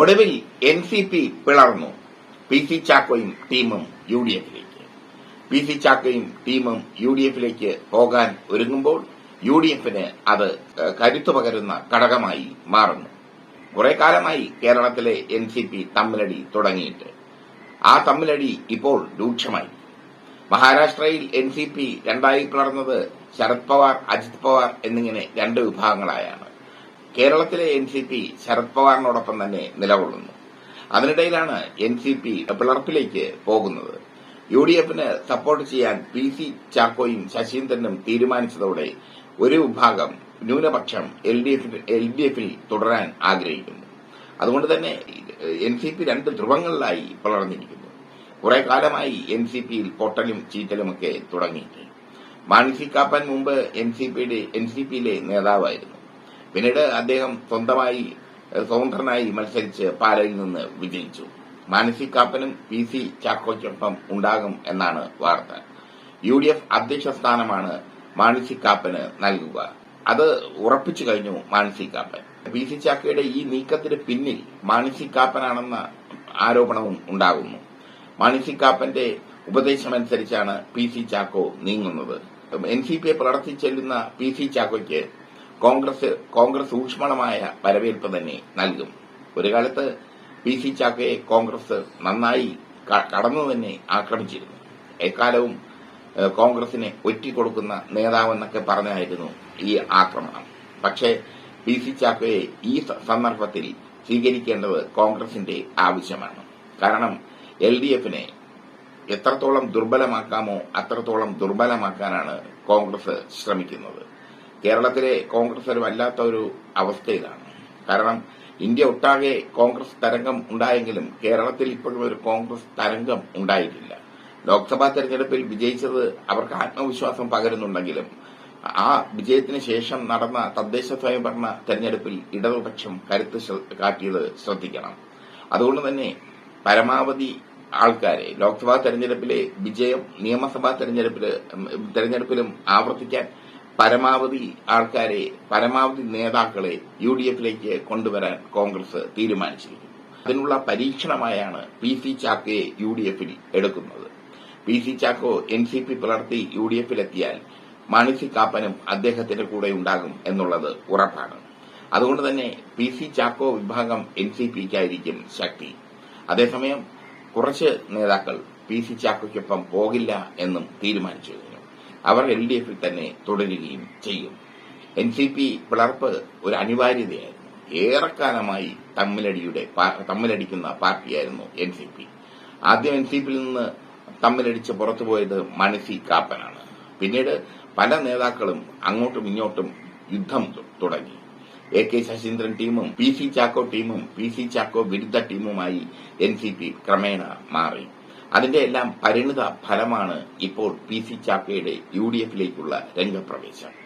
ഒടുവിൽ N C P പിളർന്നു. P C ചാക്കോയും ടീമും യു ഡി എഫിലേക്ക്. പി സി ചാക്കോയും ടീമും യു ഡി എഫിലേക്ക് പോകാൻ ഒരുങ്ങുമ്പോൾ യു ഡി എഫിന് അത് കരുത്തു പകരുന്ന ഘടകമായി മാറുന്നു. കുറെ കാലമായി കേരളത്തിലെ എൻ സി പി തമ്മിലടി തുടങ്ങിയിട്ട്. ആ തമ്മിലടി ഇപ്പോൾ രൂക്ഷമായി. മഹാരാഷ്ട്രയിൽ എൻ സി പി രണ്ടായി പിളർന്നത് ശരത് പവാർ അജിത് പവാർ എന്നിങ്ങനെ രണ്ട് വിഭാഗങ്ങളായാണ്. കേരളത്തിലെ എൻ സി പി ശരത് പവാറിനോടൊപ്പം തന്നെ നിലകൊള്ളുന്നു. അതിനിടയിലാണ് എൻ സി പി പിളർപ്പിലേക്ക് പോകുന്നത്. യു ഡി എഫിന് സപ്പോർട്ട് ചെയ്യാൻ പി സി ചാക്കോയും ശശീന്ദ്രനും തീരുമാനിച്ചതോടെ ഒരു വിഭാഗം ന്യൂനപക്ഷം എൽ ഡി എഫിൽ തുടരാൻ ആഗ്രഹിക്കുന്നു. അതുകൊണ്ട് തന്നെ എൻ സി പി രണ്ട് ധ്രുവങ്ങളിലായി പിളർന്നിരിക്കുന്നു. കുറെ കാലമായി എൻ സി പിയിൽ പൊട്ടലും ചീറ്റലുമൊക്കെ തുടങ്ങിയിട്ട് മാനസി കാപ്പൻ മുമ്പ് എൻ സി പിയുടെ എൻ സി പിയിലെ നേതാവായിരുന്നു. പിന്നീട് അദ്ദേഹം സ്വന്തമായി സ്വതന്ത്രനായി മത്സരിച്ച് പാലയിൽ നിന്ന് വിജയിച്ചു. മാനസി കാപ്പനും പി സി ചാക്കോയ്ക്കൊപ്പം ഉണ്ടാകും എന്നാണ് വാർത്ത. യു ഡി എഫ് അധ്യക്ഷ സ്ഥാനമാണ് മാനസി കാപ്പന് നൽകുക. അത് ഉറപ്പിച്ചു കഴിഞ്ഞു മാനസി കാപ്പൻ. പി സി ചാക്കയുടെ ഈ നീക്കത്തിന് പിന്നിൽ മാനസി കാപ്പനാണെന്ന ആരോപണവും ഉണ്ടാകുന്നു. മാനസി കാപ്പന്റെ ഉപദേശമനുസരിച്ചാണ് പി സി ചാക്കോ നീങ്ങുന്നത്. എൻ സി പിയെ പ്രവർത്തിച്ചെല്ലുന്ന പി സി ചാക്കോയ്ക്ക് കോൺഗ്രസ് കോൺഗ്രസ് ഊഷ്മളമായ വരവേൽപ്പ് തന്നെ നൽകും. ഒരു കാലത്ത് പി സി ചാക്കയെ കോൺഗ്രസ് നന്നായി കടന്നു തന്നെ ആക്രമിച്ചിരുന്നു. എക്കാലവും കോൺഗ്രസിനെ ഒറ്റിക്കൊടുക്കുന്ന നേതാവെന്നൊക്കെ പറഞ്ഞായിരുന്നു ഈ ആക്രമണം. പക്ഷേ പി സി ചാക്കോയെ ഈ സന്ദർഭത്തിൽ സ്വീകരിക്കേണ്ടത് കോൺഗ്രസിന്റെ ആവശ്യമാണ്. കാരണം എൽ ഡി എഫിനെ എത്രത്തോളം ദുർബലമാക്കാമോ അത്രത്തോളം ദുർബലമാക്കാനാണ് കോൺഗ്രസ് ശ്രമിക്കുന്നത്. കേരളത്തിലെ കോൺഗ്രസ് വല്ലാത്ത ഒരു അവസ്ഥയിലാണ് കാരണം ഇന്ത്യ ഒട്ടാകെ കോൺഗ്രസ് തരംഗം ഉണ്ടായെങ്കിലും കേരളത്തിൽ ഇപ്പോഴും ഒരു കോൺഗ്രസ് തരംഗം ഉണ്ടായിട്ടില്ല. ലോക്സഭാ തെരഞ്ഞെടുപ്പിൽ വിജയിച്ചത് അവർക്ക് ആത്മവിശ്വാസം പകരുന്നുണ്ടെങ്കിലും ആ വിജയത്തിന് ശേഷം നടന്ന തദ്ദേശ സ്വയംഭരണ തെരഞ്ഞെടുപ്പിൽ ഇടതുപക്ഷം കരുത്ത് കാട്ടിയത് ശ്രദ്ധിക്കണം. അതുകൊണ്ട് തന്നെ പരമാവധി ആൾക്കാരെ ലോക്സഭാ തെരഞ്ഞെടുപ്പിലെ വിജയം നിയമസഭാ തെരഞ്ഞെടുപ്പിൽ തെരഞ്ഞെടുപ്പിലും ആവർത്തിക്കാൻ പരമാവധി ആൾക്കാരെ പരമാവധി നേതാക്കളെ യു ഡി എഫിലേക്ക് കൊണ്ടുവരാൻ കോൺഗ്രസ് തീരുമാനിച്ചിരിക്കുന്നു. അതിനുള്ള പരീക്ഷണമായാണ് പി സി ചാക്കോയെ യു ഡി എഫിൽ എടുക്കുന്നത്. P C Chacko N C P പിളർത്തി U D എഫിലെത്തിയാൽ മാണിസി കാപ്പനും അദ്ദേഹത്തിന്റെ കൂടെ ഉണ്ടാകും എന്നുള്ളത് ഉറപ്പാണ്. അതുകൊണ്ട് തന്നെ പി സി ചാക്കോ വിഭാഗം എൻ സി പിക്കായിരിക്കും ശക്തി. അതേസമയം കുറച്ച് നേതാക്കൾ പി സി ചാക്കോയ്ക്കൊപ്പം പോകില്ല എന്നും തീരുമാനിച്ചു അവർ എൽ ഡി എഫിൽ തന്നെ തുടരുകയും ചെയ്യും. എൻ സി പി പിളർപ്പ് ഒരു അനിവാര്യതയായിരുന്നു. ഏറെക്കാലമായി തമ്മിലടിയുടെ തമ്മിലടിക്കുന്ന പാർട്ടിയായിരുന്നു എൻ സി പി ആദ്യം എൻ സി പിയിൽ നിന്ന് തമ്മിലടിച്ച് പുറത്തുപോയത് മണിസി കാപ്പനാണ്. പിന്നീട് പല നേതാക്കളും അങ്ങോട്ടും ഇങ്ങോട്ടും യുദ്ധം തുടങ്ങി. എ കെ ശശീന്ദ്രൻ ടീമും പി സി ചാക്കോ ടീമും പി സി ചാക്കോ വിരുദ്ധ ടീമുമായി എൻ സി പി ക്രമേണ മാറി. അതിന്റെ എല്ലാം പരിണിത ഫലമാണ് ഇപ്പോൾ പി സി ചാക്കയുടെ യു ഡി എഫിലേക്കുള്ള രംഗപ്രവേശം.